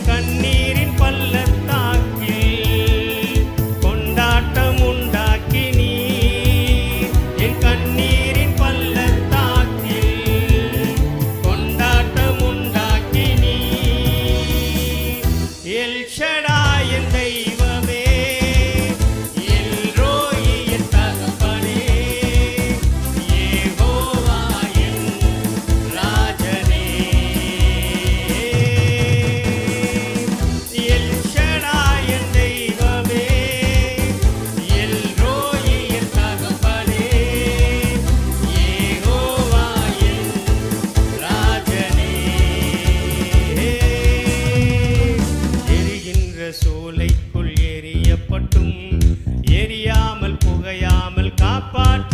கண்ணீர் சோலைக்குள் எரியப்பட்டும். எரியாமல் புகையாமல் காப்பாற்ற